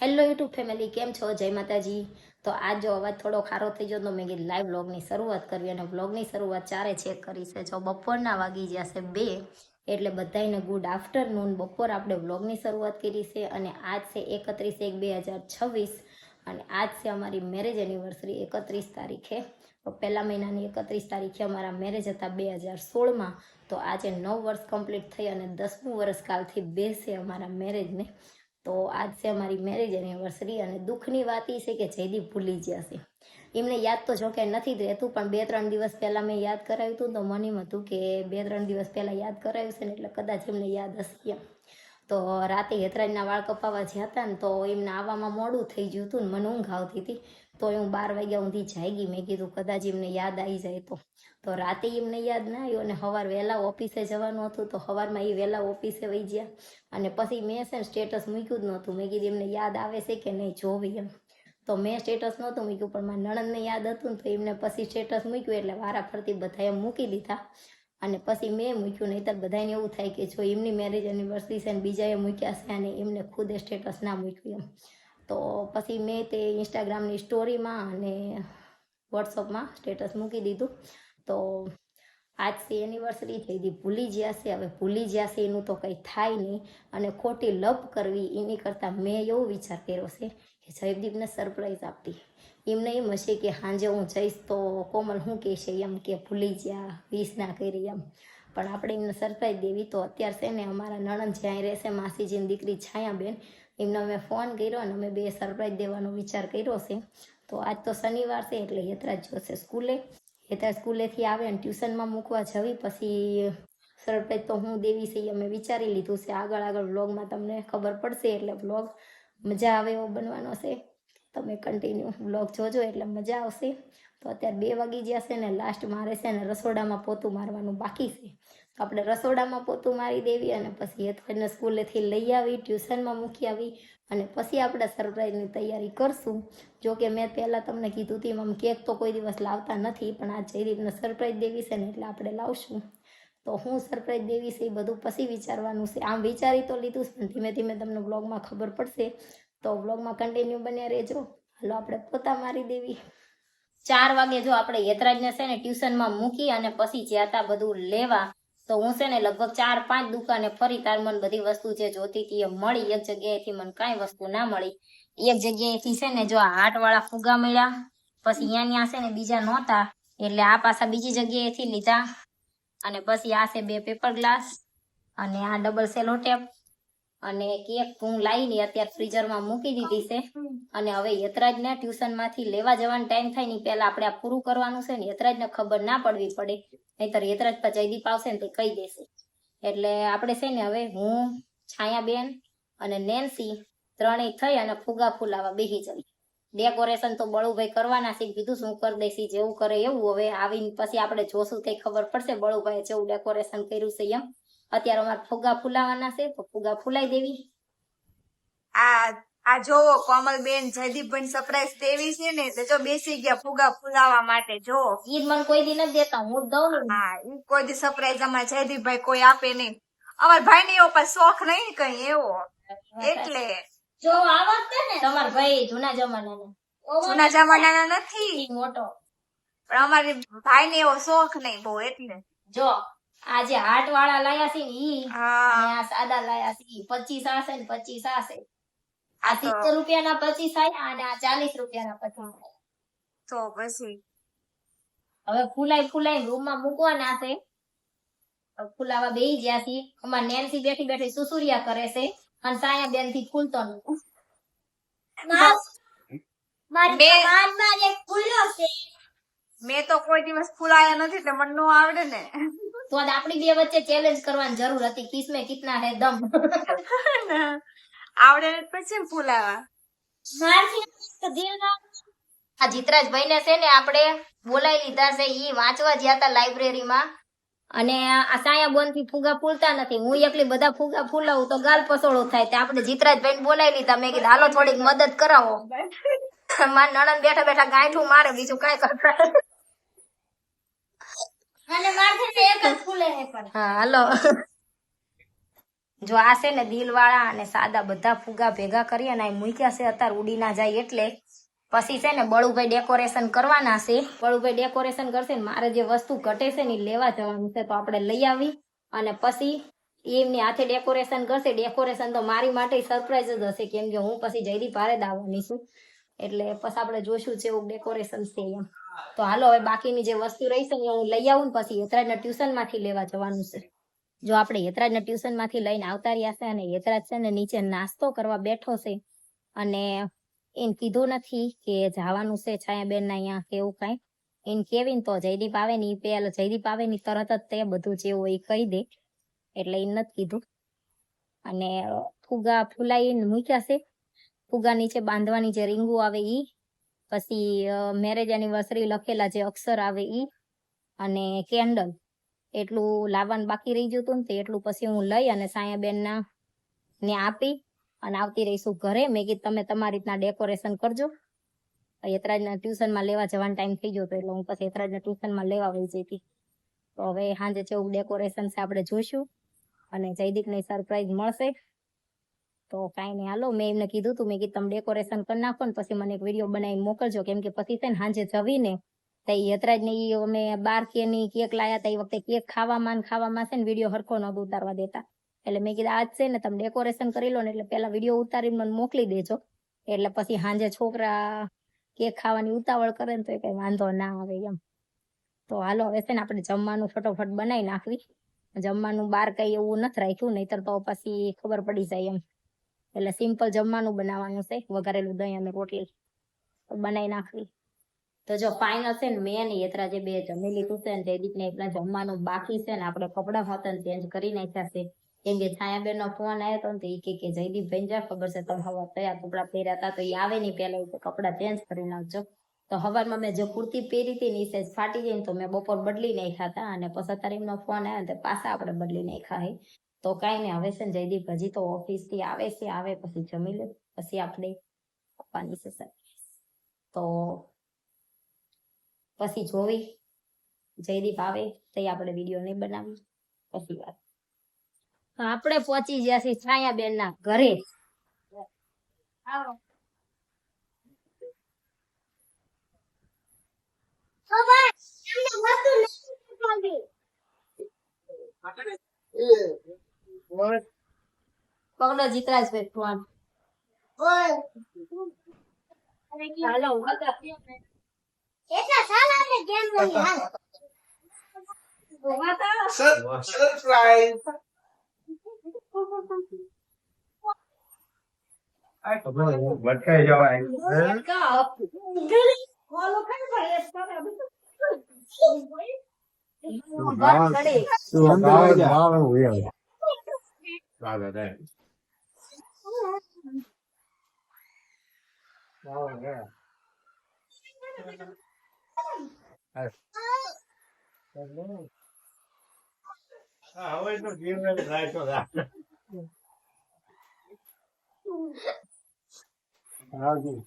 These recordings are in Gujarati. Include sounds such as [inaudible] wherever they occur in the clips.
હેલો યુટ્યુબ ફેમિલી, કેમ છો? જય માતાજી. તો આજ જો અવાજ થોડો ખારો થઈ ગયો તો મેં કીધું લાઈવ વ્લોગની શરૂઆત કરવી અને વ્લોગની શરૂઆત ચારે ચેક કરી છે. જો બપોરના વાગી જશે બે, એટલે બધાને ગુડ આફ્ટરનૂન બપોર આપણે વ્લોગની શરૂઆત કરી છે અને આજ છે એકત્રીસ એક બે હજાર છવ્વીસ અને આજ છે અમારી મેરેજ એનિવર્સરી એકત્રીસ તારીખે. પહેલા મહિનાની એકત્રીસ તારીખે અમારા મેરેજ હતા બે હજાર સોળમાં. તો આજે નવ વર્ષ કમ્પ્લીટ થઈ અને દસમું વર્ષ કાલથી બેસે અમારા મેરેજને તો આજ છે અમારી મેરેજ એનિવર્સરી અને દુઃખની વાત એ છે કે જયદીપ ભૂલી ગયા છે. એમને યાદ તો જોકે નથી રહેતું, પણ બે ત્રણ દિવસ પહેલાં મેં યાદ કરાવ્યું હતું તો મને એમ હતું કે બે ત્રણ દિવસ પહેલાં યાદ કરાવ્યું છે ને એટલે કદાચ એમને યાદ હશે એમ. તો રાતે હેતરાજના વાળ કપાવા જ્યાં હતા ને તો એમને આવવામાં મોડું થઈ ગયું હતું ને મને ઊંઘ આવતી હતી. તો હું બાર વાગ્યા સુધી જાગી. મેં કીધું, કદાચ એમને યાદ આવી જાય તો. તો રાતે એમને યાદ ના આવ્યું અને સવાર વહેલા ઓફિસે જવાનું હતું તો સવારમાં એ વહેલા ઓફિસે વહી ગયા. અને પછી મેં છે ને સ્ટેટસ મૂક્યું જ નહોતું. મેં કીધું, એમને યાદ આવે છે કે નહીં જોવી એમ. તો મેં સ્ટેટસ નહોતું મૂક્યું, પણ મારા નણંદને યાદ હતું ને તો એમને પછી સ્ટેટસ મૂક્યું એટલે વારા ફરતી બધાએ મૂકી દીધા. અને પછી મેં મૂક્યું, નહીંતર બધાને એવું થાય કે જો એમની મેરેજ એનિવર્સરી છે ને બીજાએ મૂક્યા છે અને એમને ખુદે સ્ટેટસ ના મૂક્યું એમ. તો પછી મેં તે ઇન્સ્ટાગ્રામની સ્ટોરીમાં અને વોટ્સઅપમાં સ્ટેટસ મૂકી દીધું. તો આજથી એનિવર્સરી થઈ હતી ભૂલી છે. હવે ભૂલી જશે એનું તો કંઈ થાય નહીં. અને ખોટી લપ કરવી એની કરતાં મેં એવો વિચાર કર્યો છે કે જયદીપને સરપ્રાઈઝ આપતી એમને એમ હશે કે સાંજે હું જઈશ તો કોમલ શું કહેશે એમ કે ભૂલી ગયા વીસ ના કરી એમ. પણ આપણે એમને સરપ્રાઈઝ દેવી તો અત્યારે છે ને અમારા નણંદ જ્યાં રહેશે માસીજીની દીકરી છાયાબેન એમને અમે ફોન કર્યો અને અમે બે સરપ્રાઈઝ દેવાનો વિચાર કર્યો છે. તો આજ તો શનિવાર છે એટલે હેતરાજ જોશે સ્કૂલે. હેતરાજ સ્કૂલેથી આવે અને ટ્યુશનમાં મૂકવા જવી, પછી સરપ્રાઈઝ તો હું દેવી છે અમે વિચારી લીધું છે. આગળ આગળ વ્લોગમાં તમને ખબર પડશે એટલે વ્લોગ મજા આવે એવો બનવાનો છે. તમે કન્ટિન્યુ વ્લોગ જોજો એટલે મજા આવશે. તો અત્યારે બે વાગી ગયા છે ને લાસ્ટ મારે છે ને રસોડામાં પોતું મારવાનું બાકી છે. આપણે રસોડામાં પોતું મારી દેવી અને પછી હેતરાજને સ્કૂલેથી લઈ આવી, ટ્યુશનમાં મૂકી આવી અને પછી આપણે સરપ્રાઈઝની તૈયારી કરશું. જો કે મેં પહેલાં તમને કીધું હતું આમ કેક તો કોઈ દિવસ લાવતા નથી, પણ આ જયદીપને સરપ્રાઈઝ દેવી છે ને એટલે આપણે લાવશું. તો હું સરપ્રાઈઝ દેવી છે એ બધું પછી વિચારવાનું છે. આમ વિચારી તો લીધું છે ધીમે ધીમે તમને બ્લોગમાં ખબર પડશે. તો બ્લોગમાં કન્ટિન્યુ બન્યા રહેજો. હાલો, આપણે પોતા મારી દેવી. ચાર વાગે જો આપણે યતરાજને છે ને ટ્યુશનમાં મૂકી અને પછી જ્યાં બધું લેવા તો હું છે ને લગભગ ચાર, પાંચ દુકાને ફરી તાર મને બધી વસ્તુ જે જોતી હતી એ મળી. એક જગ્યાએથી મને કાંઈ વસ્તુ ના મળી. એક જગ્યાએથી છે ને જો આ હાટવાળા ફુગા મળ્યા, પછી અહીંયા ત્યાં છે ને બીજા નહોતા, એટલે આ પાછા બીજી જગ્યાએથી લીધા. અને પછી આ છે બે પેપર ગ્લાસ, અને આ ડબલ સેલો ટેપ અને કેક હું લાવીને અત્યારે ફ્રીઝરમાં મૂકી દીધી છે. અને હવે યતરાજને ટ્યુશનમાંથી લેવા જવાનો ટાઈમ થાય ને પહેલા આપણે આ પૂરું કરવાનું છે ને યતરાજને ખબર ના પડવી પડે. નહીતર યતરાજ પર જયદીપ આવશે ને તે કહી દેશે. એટલે આપણે છે ને હવે હું, છાયાબેન અને નેન્સી ત્રણેય થઈ અને ફુગા ફુલાવા બેસી જવી ડેકોરેશન તો બળુભાઈ કરવાના છે કીધું શું કરી દેસી જેવું કરે એવું. હવે આવીને પછી આપણે જોશું તે ખબર પડશે બળુભાઈ જેવું ડેકોરેશન કર્યું છે એમ. અત્યારે અમારે ફુગા ફુલાવાના છે તો ફુગા ફુલાઈ દેવી. આ આ જોવો કોમલબેન જયદીપભાઈ સરપ્રાઈઝ દેવી છે ને તો જો બેસી ગયા ફુગા ફુલાવા માટે જો. ઈદ મને કોઈ દી નથી દેતા હું દઉં ને. હા ઈ કોઈ દી સરપ્રાઈઝ અમાર જયદીપભાઈ કોઈ આપે નહીં. અમારા ભાઈ ને એવો પણ શોખ નહીં કઈ એવો. એટલે. જો આવત ને તમાર ભાઈ જૂના જમાના જૂના જમાનાના નથી. મોટો. પણ અમારી ભાઈ ને એવો શોખ નહીં બહુ એટલે. જો આ જે હાટ વાળા લાયા છે ને ઈ આ સાદા લાયા છે ઈ. પચીસ આશે ને પચીસ આશે. આ સિત્તેર રૂપિયાના પચીસ આયા અને આ ચાલીસ રૂપિયાના પચીસ તો પછી? હવે ફૂલાઈ ફૂલાઈ રૂમમાં મૂકવાના છે. ફૂલાવા બેહી ગયા છે અમાર નેન્સી બેઠી બેઠી સુસુરિયા કરે છે. અને સાયા બેનથી ફૂલતો બે- મેં તો કોઈ દિવસ ફૂલાયા નથી એટલે મને નો આવડે ને. તો આજ આપણી બે વચ્ચે ચેલેન્જ કરવાની જરૂર હતી. કિસમે કિતના હે દમ. [laughs] આવડે ને પછી ફૂલાવા. આ જીતરાજભાઈ ને છે ને આપણે બોલાવી લીધા છે. ઈ વાંચવા ગયા હતા લાઇબ્રેરીમાં. અને આ સાયા બોનથી ફુગા ફૂલતા નથી. હું એકલી બધા ફુગા ફૂલાવું તો ગાલ પસોડો થાય. તે આપણે જીતરાજભાઈ બોલાવી લીધા. મેં કીધું હાલો થોડીક મદદ કરાવો. મારા નણંદ બેઠા બેઠા ગાંઠું મારે બીજું કાંઈ કરતા અને મારથી એક જ ફૂલે હે પણ. હા, હાલો. જો આ છે ને દિલવાળા અને સાદા બધા ફુગા ભેગા કરી અને મૂક્યા છે, અત્યારે ઉડી ના જાય એટલે. પછી છે ને બળુભાઈ ડેકોરેશન કરવાના છે. બળુભાઈ ડેકોરેશન કરશે ને મારે જે વસ્તુ ઘટે છે ને લેવા જવાનું છે, તો આપણે લઈ આવી. અને પછી એમની હાથે ડેકોરેશન કરશે. ડેકોરેશન તો મારી માટે સરપ્રાઈઝ જ હશે, કેમ કે હું પછી જયદીપ ભારે જ આવવાની છું. એટલે પછી આપણે જોશું છે એવું ડેકોરેશન છે એમ. તો હાલો, હવે બાકીની જે વસ્તુ રહી છે હું લઈ આવું ને પછી યતરાજના ટ્યુશનમાંથી લેવા જવાનું છે. જો આપણે યતરાજના ટ્યુશનમાંથી લઈને આવતા રહ્યા છે અને યતરાજ છે ને નીચે નાસ્તો કરવા બેઠો છે અને એને કીધું નથી કે જવાનું છે છાયાબેન ના અહીંયા કે એવું કાંઈ. એને કેવીને તો જયદીપ આવે ને ઈ પેલા જયદીપ આવે ને તરત જ તે બધું જે ઈ કહી દે. એટલે એને નથી કીધું. અને ફુગા ફુલાઈને મૂક્યા છે. ફુગા નીચે બાંધવાની જે રીંગુ આવે ઈ પછી મેરેજ એનિવર્સરી લખેલા જે અક્ષર આવે ઈ અને કેન્ડલ એટલું લાવવાનું બાકી રહી ગયું હતું ને તે એટલું પછી હું લઈ અને સાયાબેનના ને આપી અને આવતી રહીશું ઘરે. મેં કીધું, તમે તમારી રીતના ડેકોરેશન કરજો. યતરાજના ટ્યુશનમાં લેવા જવાનો ટાઈમ થઈ ગયો હતો એટલે હું પછી યતરાજના ટ્યુશનમાં લેવા વહી જઈ હતી. તો હવે સાંજે જેવું ડેકોરેશન છે આપણે જોઈશું અને જયદીપને સરપ્રાઈઝ મળશે. તો કાંઈ નહીં. હાલો, મેં એમને કીધું તું, મેં કીધું તમે ડેકોરેશન કરી નાખો ને પછી મને એક વીડિયો બનાવીને મોકલજો. કેમ કે પછી છે ને સાંજે જવીને તો એ યતરાજને ઈ અમે બાર કેની કેક લાયા હતા એ વખતે કેક ખાવામાં ને ખાવામાં છે ને વીડિયો હરખો નહોતું ઉતારવા દેતા. એટલે મેં કીધું, આજ છે ને તમે ડેકોરેશન કરી લો ને એટલે પેલા વીડિયો ઉતારીને મને મોકલી દેજો. એટલે પછી સાંજે છોકરા કેક ખાવાની ઉતાવળ કરે ને તો એ કઈ વાંધો ના આવે એમ. તો હાલો, હવે છે ને આપણે જમવાનું ફટોફટ બનાવી નાખવી. જમવાનું બાર કઈ એવું નથી રાખ્યું, નહીતર તો પછી ખબર પડી જાય એમ. એટલે સિમ્પલ જમવાનું બનાવવાનું છે. વઘારેલું દહીં અને રોટલી બનાવી નાખવી. તો જો ફાઇનલ છે ને મેં ને યતરાજે બે જમી લીધું છે ને જયદીપ ને એકલા જમવાનું બાકી છે ને આપણે કપડાં હતા ચેન્જ કરી નાખ્યા છે. કેમ કે છાયાબેન નો ફોન આવ્યો હતો ને ઈ કે જયદીપ ભાઈ જા ખબર છે તમે હવા કયા કપડાં પહેર્યા હતા તો એ આવે નહીં ઈ કપડાં ચેન્જ કરી નાખજો. તો હવારમાં મેં જે કુર્તી પહેરી હતી ને સાઈઝ ફાટી ગઈ તો મેં બપોર બદલી નાખ્યા હતા અને પછી અત્યારે એમનો ફોન આવ્યો તો પાછા આપણે બદલી નાખ્યા તો કાંઈ નહીં હવે છે ને જયદીપ હજી તો ઓફિસથી આવે છે આવે પછી જમી લે પછી આપણે આપવાની છે સર તો પછી જોવી જયદીપ આવે તો આપણે વીડિયો નહીં બનાવી પછી વાત. આપણે પહોંચી ગયા છીએ છાયાબેન ના? ઘરે પકડો જીતરાજભાઈ ફોન હાલો સરપ્રાઈઝ ભટકાઈ જવાય હવે તો જીવન રાખ્યો રોજી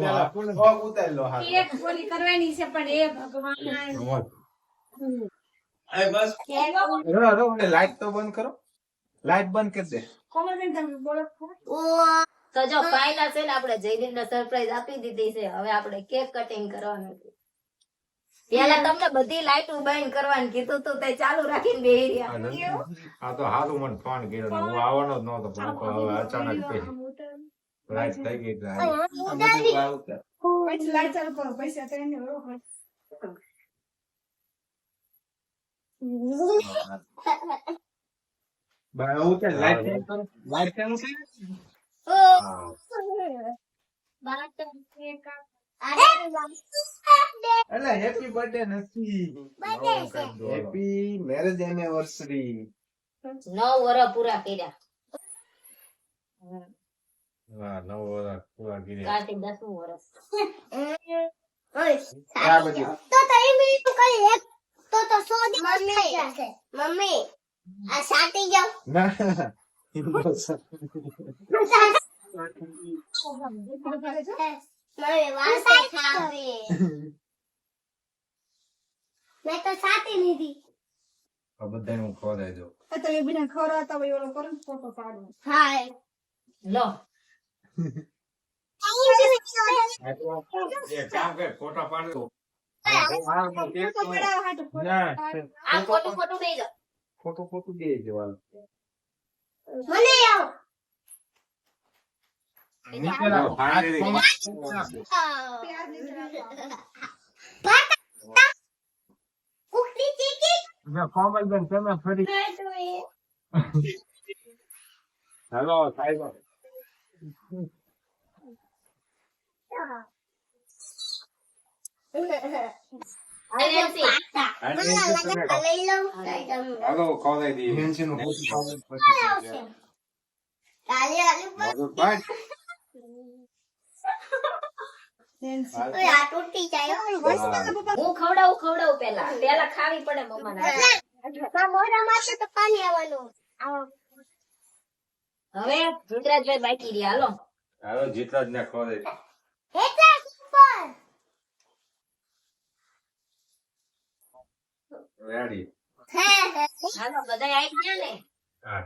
પેલા પગ ઉતારી લો હાથ. કેક બોલી કરવાની છે પણ એ ભગવાન એ બસ. રો રો લાઈટ તો બંધ કરો. લાઈટ બંધ કરી દે. કોમલબેન તમે બોલો તો જો ફાઇનલ છે ને આપણે જયદીપ સરપ્રાઈઝ આપી દીધી છે. હવે આપણે કેક કટિંગ કરવાનું છે. પેલા તમને બધી લાઈટો બંધ કરવાનું કીધું તું તે ચાલુ રાખીને બેહી રહ્યા. આ તો હારું મને ફોન કર્યો હું આવવાનો જ નહોતો પણ અચાનક લાઈટ થઈ ગઈ. પછી લાઈટ ચાલુ કરો પૈસા તો એને ઓળખો. બા, ઉતાર, લાઈટ ચાલુ કરો. લાઈટ ચાલુ છે હા. એટલે હેપી બર્થડે નથી. હેપી મેરેજ એનિવર્સરી નવ વર્ષ પૂરા કર્યા હા, નવ વર્ષ પૂરા કર્યા. કાર્તિક દસમું વર્ષ આ બધી મમ્મી આ સાટી જાવ ના મને વાસી ખાવી મેં તો સાતી લીધી આ બધાને હું ખવડાવી દઉં આ તો બીજા ખવડાવતા હોય ઓલો કરો ફોટો પાડો હા લો એક ફોટા ફોટો દે જવાનું હેલો સાહેબ હું ખવડાવું ખવડાવું પેલા પેલા ખાવી પડે મમ્મા મોઢામાં તો પાણી આવવાનું. આવો. હવે રુદ્રાજભાઈ બાકી રહ્યા. હાલો. હાલો જેટલા જ ને ખવડાવી એટલા સુપર રેડી હે હે હાલો બધા આવી ગયા ને? હા.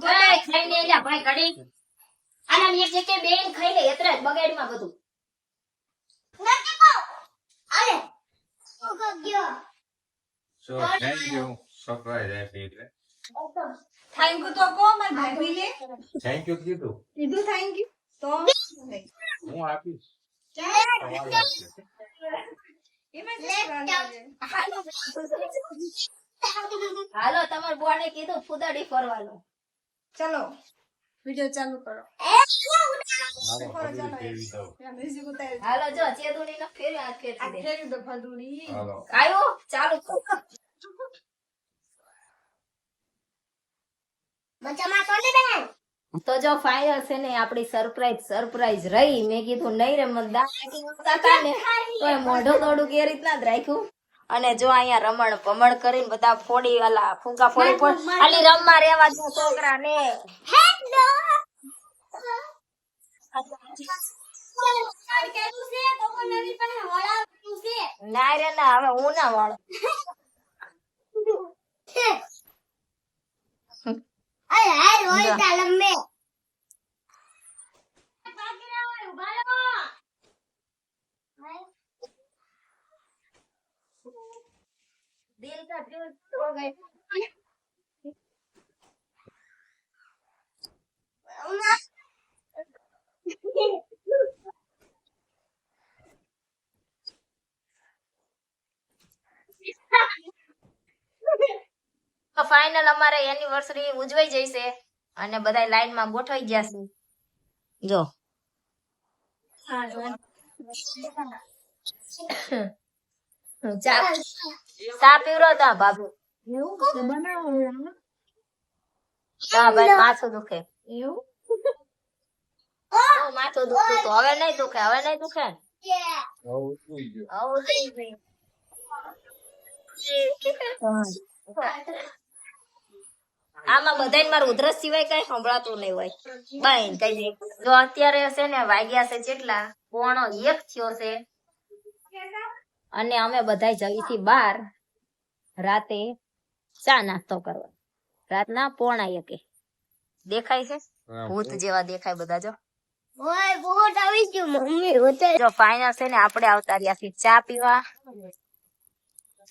ભાઈ ખાઈને એલા ભાઈ ઘડી. આના એક બેન ખાઈ લે એത്ര જ બગાડમાં બધું. નથી કહો. અરે ગયો? સો થેન્ક યુ સરપ્રાઈઝ આપી એટલે થેન્ક યુ તો કો માર ભાભી લે. થેન્ક યુ કીધું. કીધું થેન્ક યુ તો હું આપીશ? હાલો. તમાર બોને કીધું ફુદાડી ફરવાનું. ચલો. વિડિયો ચાલુ કરો. હાલો જો ચેદુની ન ફેર આ ફેર આ ફેરી દો ફદુડી આયો ચાલુ મજામાં તો ને બેન? તો જો ફાઇનલ છે ને આપણી સરપ્રાઈઝ સરપ્રાઈઝ રહી. મેં કીધું નહીં રે મત ને તો એ મોઢું થોડું કે રીતના જ રાખ્યું. અને જો અહીંયા રમણ ભમણ કરીને બધા ફોડી વાલા ફૂંકા ફોડી ફોડી ખાલી રમવા રહેવા દો છોકરા ને. ના રે ના હવે હું ના વાળો અરે હાર હોય તા લંબે દિલ કા દિલ હો ગए તો ફાઇનલ અમારે એનિવર્સરી ઉજવાઈ જશે અને બધા લાઈનમાં ગોઠવાઈ ગયા છે. જો. ચા. પીવરો તા બાબુ હા ભાઈ માથું દુખે. માથું દુખતું તો. હવે નહીં દુખે હવે નહીં દુખે ને? આવું સુઈ ગયો આવું થઈ ગયું. આમાં બધાય મારું ઉધરસ સિવાય કઈ સંભળાતું નહીં હોય. બાઈ કઈ દે જો અત્યારે હશે ને વાગ્યા છે જેટલા પોણો એક થયો છે. અને અમે બધા જઈથી બાર રાતે ચા નાસ્તો કરવા. રાતના પોણા એકે. દેખાય છે? ભૂત જેવા દેખાય બધા જો. ઓય બહુત આવી ગયું મમ્મી હોતે જો છે ને આપણે આવતા રહ્યા છીએ ચા પીવા.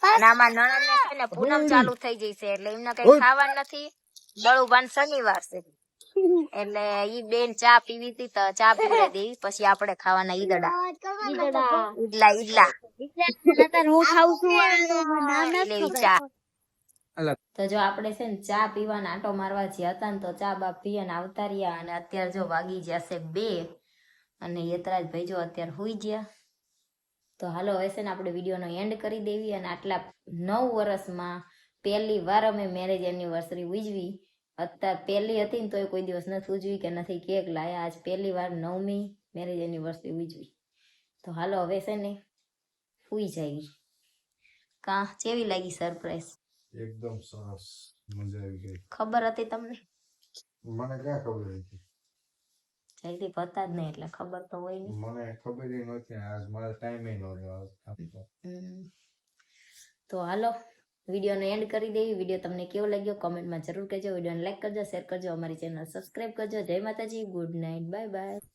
અને આમાં નણંદને છે ને પૂનમ ચાલુ થઈ જઈ છે એટલે એમને કઈ ખાવાનું નથી. દળુબાન શનિવાર છે. એટલે ઈ બેન ચા પીવી હતી તો ચા પીવી [laughs] દેવી પછી આપણે ખાવાના ઈદડા. ઈડલા ઈદલા હું ખાઉં છું [laughs] ચા. તો જો આપણે છે ને ચા પીવાના આંટો મારવા જ્યાં હતા ને તો ચા બા પીને આવતા રહ્યા અને અત્યારે જો વાગી જશે બે અને યતરાજ ભાઈ જો અત્યારે હુઈ ગયા. તો હાલો હવે છે ને આપણે વિડીયોનો એન્ડ કરી દેવી અને આટલા નવ વર્ષમાં પહેલી વાર અમે મેરેજ એનિવર્સરી ઉજવી. અત્યારે પહેલી હતી ને તો કોઈ દિવસ નથી ઉજવી કે નથી કેક લાયા. આજ પહેલી વાર નવમી મેરેજ એનિવર્સરી ઉજવી. તો હાલો હવે છે ને સુઈ જાય કા કેવી લાગી સરપ્રાઈઝ એકદમ સરસ. મજા આવી ગઈ. ખબર હતી તમને? મને ક્યાં ખબર હતી? જલ્દી પતા જ નહીં એટલે ખબર તો હોય નહીં. મને ખબર નહોતી આજ મારે ટાઈમ નહોતો. તો હાલો વિડીયોને એન્ડ કરી દેવી. વીડિયો તમને કેવો લાગ્યો કોમેન્ટમાં જરૂર કહેજો. વિડીયોને લાઈક કરજો, શેર કરજો, અમારી ચેનલ સબસ્ક્રાઈબ કરજો. જય માતાજી, ગુડ નાઇટ બાય બાય.